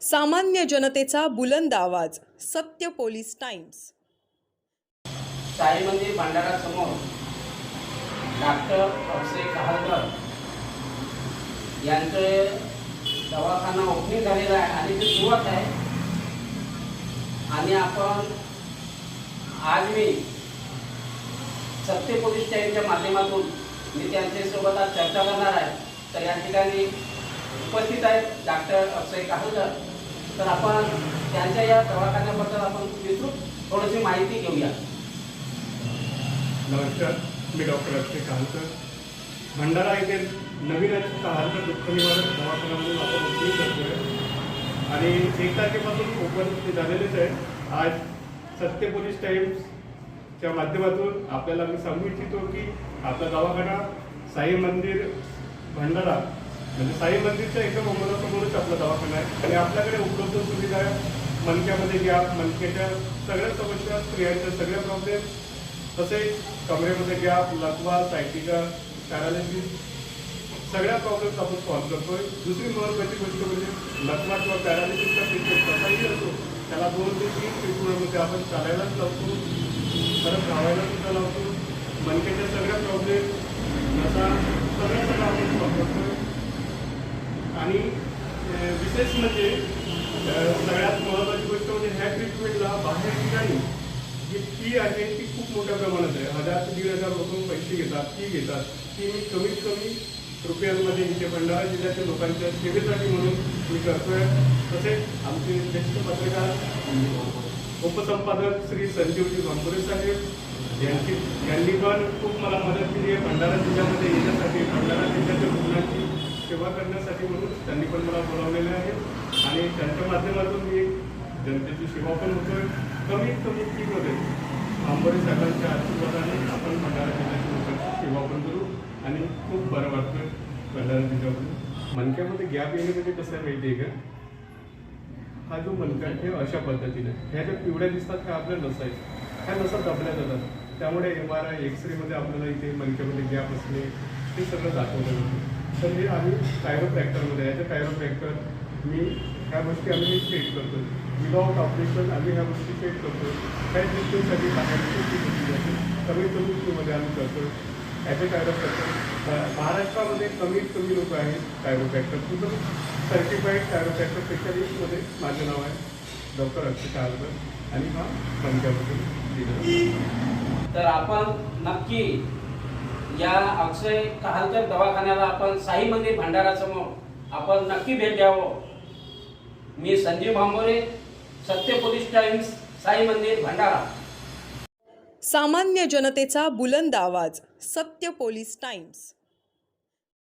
सामान्य जनतेचा बुलंद आवाज सत्य पोलीस टाइम्स. साई मंदिर डॉक्टर अक्षय कहाळकर यांचे दवाखाना ओपनिंग झालेला आहे आणि ते सुरुवात आहे. आणि आपण आज मी सत्य पोलीस टाईमच्या माध्यमातून मी त्यांच्यासोबत आज चर्चा करणार आहे. तर या ठिकाणी उपस्थित आहेत डॉक्टर अक्षय काहलकर. तर आपण त्यांच्या या दवाखान्याबद्दल आपण विस्तृत थोडीशी माहिती घेऊया. नमस्कार मी डॉक्टर अक्षय कालकर भंडारा येथे नवीनच कहालकर दुःख निवारक दवाखाना म्हणून आपण ओपनिंग करतोय. आणि एक तारखेपासून ओपन झालेलेच आहे. आज सत्य पोलीस टाईम्सच्या माध्यमातून आपल्याला मी सांगू इच्छितो की आपला दवाखाना साई मंदिर भंडारा म्हणजे साई मंदिरच्या एकदम मंदिरासमोरच आपला दवाखाना आहे. आणि आपल्याकडे उपलब्ध सुविधा मनक्यामध्ये मणक्यामध्ये गॅप सगळ्या समस्या स्त्रियांच्या सगळ्या प्रॉब्लेम तसेच कमरेमध्ये गॅप लकवा सायटिका पॅरालिसिस. सगळ्या प्रॉब्लेम्स आपण सॉल्व्ह करतोय. दुसरी महत्त्वाची गोष्ट म्हणजे लकवा किंवा पॅरालिसिसचा ट्रीटमेंट कसाही असो त्याला दोन ते तीन ट्रीटमेंटमध्ये आपण चालायलाच लावतो. परत धावायला सुद्धा लावतो. मनक्याच्या सगळ्या प्रॉब्लेम नसा सगळं सगळं आपण सॉल्व्ह करतोय आणि विशेष म्हणजे सगळ्यात महत्त्वाची गोष्ट म्हणजे ह्या ट्रीटमेंटला बाहेर ठिकाणी जी फी आहे ती खूप मोठ्या प्रमाणात आहे. हजार ते दीड हजार लोक पैसे घेतात फी घेतात. ती मी कमीत कमी रुपयांमध्ये इथे भंडारा जिल्ह्यातील लोकांच्या सेवेसाठी म्हणून मी करतोय. तसेच आमचे ज्येष्ठ पत्रकार उपसंपादक श्री संजीवजी भांबुरे साहेब यांची यांनी पण खूप मला मदत केली आहे. भंडारा जिल्ह्यामध्ये येण्यासाठी भंडारा जिल्ह्याच्या रुग्णांची सेवा करण्यासाठी म्हणून त्यांनी पण मला बोलावलेले आहे. आणि त्यांच्या माध्यमातून मी जनतेची सेवा पण होतोय. कमीत कमी फीमध्ये आंबोरी साहेबांच्या आशीर्वादाने आपण भंडारा जिल्ह्याच्या लोकांची सेवा पण करू आणि खूप बरं वाटतं भंडारा जिल्ह्यामध्ये मनक्यामध्ये गॅप येणे म्हणजे कसं आहे माहिती आहे का? हा जो मनका आहे अशा पद्धतीने. ह्या ज्या पिवळ्या दिसतात त्या आपल्या नसा आहेत. ह्या नसा दबल्या जातात. त्यामुळे एम आर आय एक्सरेमध्ये आपल्याला इथे मणक्यामध्ये गॅप असणे हे सगळं दाखवलं जातं. तर हे आम्ही कायरोप्रॅक्टरमध्ये याच्या कायरोप्रॅक्टर मी ह्या गोष्टी आम्ही सेट करतो. विदाउट ऑपरेशन आम्ही ह्या गोष्टी सेट करतो. काही गोष्टींसाठी बाहेरची फी जाते कमीत कमी फीमध्ये आम्ही करतो. ॲज अ कायरोप्रॅक्टर महाराष्ट्रामध्ये कमीत कमी लोक आहेत कायरोप्रॅक्टर सुद्धा सर्टिफाईड कायरोप्रॅक्टर स्पेशलिस्टमध्ये माझं नाव आहे डॉक्टर अक्षय कालकर आणि हा पंजाबमधून दिला तर आपण नक्की या अक्षय कहालकर दवाखान्याला आपण साई मंदिर भंडारासमोर आपण नक्की भेट द्यावं. मी संजीव भांबोरे सत्य पोलीस टाइम्स साई मंदिर भंडारा. सामान्य जनतेचा बुलंद आवाज सत्य पोलीस टाइम्स.